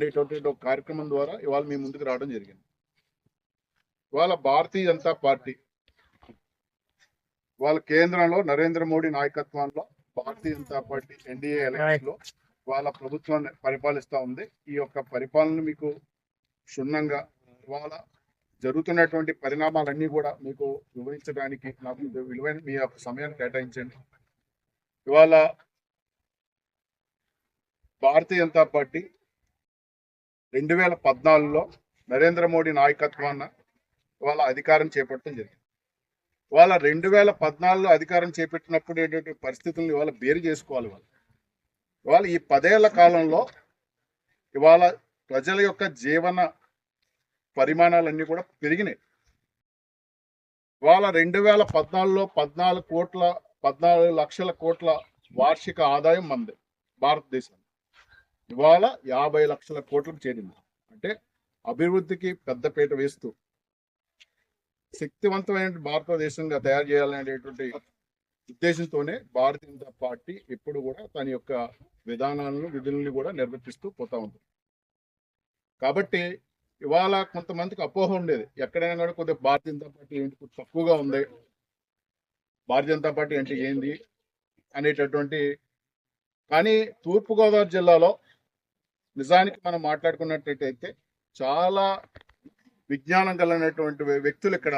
అనేటువంటి ఒక కార్యక్రమం ద్వారా ఇవాళ మీ ముందుకు రావడం జరిగింది. ఇవాళ భారతీయ జనతా పార్టీ వాళ్ళ కేంద్రంలో నరేంద్ర మోడీ నాయకత్వంలో భారతీయ జనతా పార్టీ ఎన్డీఏ ఎలక్షన్లో వాళ్ళ ప్రభుత్వాన్ని పరిపాలిస్తా ఉంది. ఈ యొక్క పరిపాలన మీకు క్షుణ్ణంగా ఇవాళ జరుగుతున్నటువంటి పరిణామాలన్నీ కూడా మీకు వివరించడానికి నాకు విలువైన మీ యొక్క సమయాన్ని కేటాయించండి. ఇవాళ భారతీయ జనతా పార్టీ రెండు వేల పద్నాలుగులో నరేంద్ర మోడీ నాయకత్వాన వాళ్ళ అధికారం చేపట్టడం జరిగింది. వాళ్ళ రెండు వేల పద్నాలుగులో అధికారం చేపట్టినప్పుడు ఏంటంటే పరిస్థితులను ఇవాళ బేరు చేసుకోవాలి వాళ్ళు. ఇవాళ ఈ పదేళ్ళ కాలంలో ఇవాళ ప్రజల యొక్క జీవన పరిమాణాలన్నీ కూడా పెరిగినాయి. ఇవాళ రెండు వేల పద్నాలుగులో పద్నాలుగు కోట్ల పద్నాలుగు లక్షల కోట్ల వార్షిక ఆదాయం మంది భారతదేశం ఇవాళ యాభై లక్షల కోట్లకు చేరింది. అంటే అభివృద్ధికి పెద్దపీట వేస్తూ శక్తివంతమైన భారతదేశంగా తయారు చేయాలనేటువంటి ఉద్దేశంతోనే భారతీయ జనతా పార్టీ ఎప్పుడు కూడా తన యొక్క విధానాలను విధులను కూడా నిర్వర్తిస్తూ పోతా ఉంది. కాబట్టి ఇవాళ కొంతమందికి అపోహ ఉండేది. ఎక్కడైనా కూడా కొద్దిగా భారతీయ జనతా పార్టీ ఏంటి కొంచెం తక్కువగా ఉంది? భారతీయ జనతా పార్టీ అంటే ఏంది? అనేటటువంటి కానీ తూర్పుగోదావరి జిల్లాలో నిజానికి మనం మాట్లాడుకున్నట్టయితే చాలా విజ్ఞానం కలిగినటువంటి వ్యక్తులు ఇక్కడ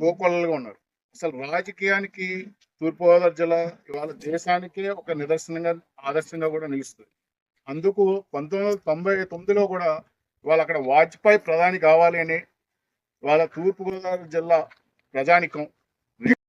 గోపాలుగా ఉన్నారు. అసలు రాజకీయానికి తూర్పుగోదావరి జిల్లా ఇవాళ దేశానికే ఒక నిదర్శనంగా ఆదర్శంగా కూడా నిలుస్తుంది. అందుకు పంతొమ్మిది వందల తొంభై తొమ్మిదిలో కూడా ఇవాళ అక్కడ వాజ్పేయి ప్రధాని కావాలి అని వాళ్ళ తూర్పుగోదావరి జిల్లా ప్రజానికం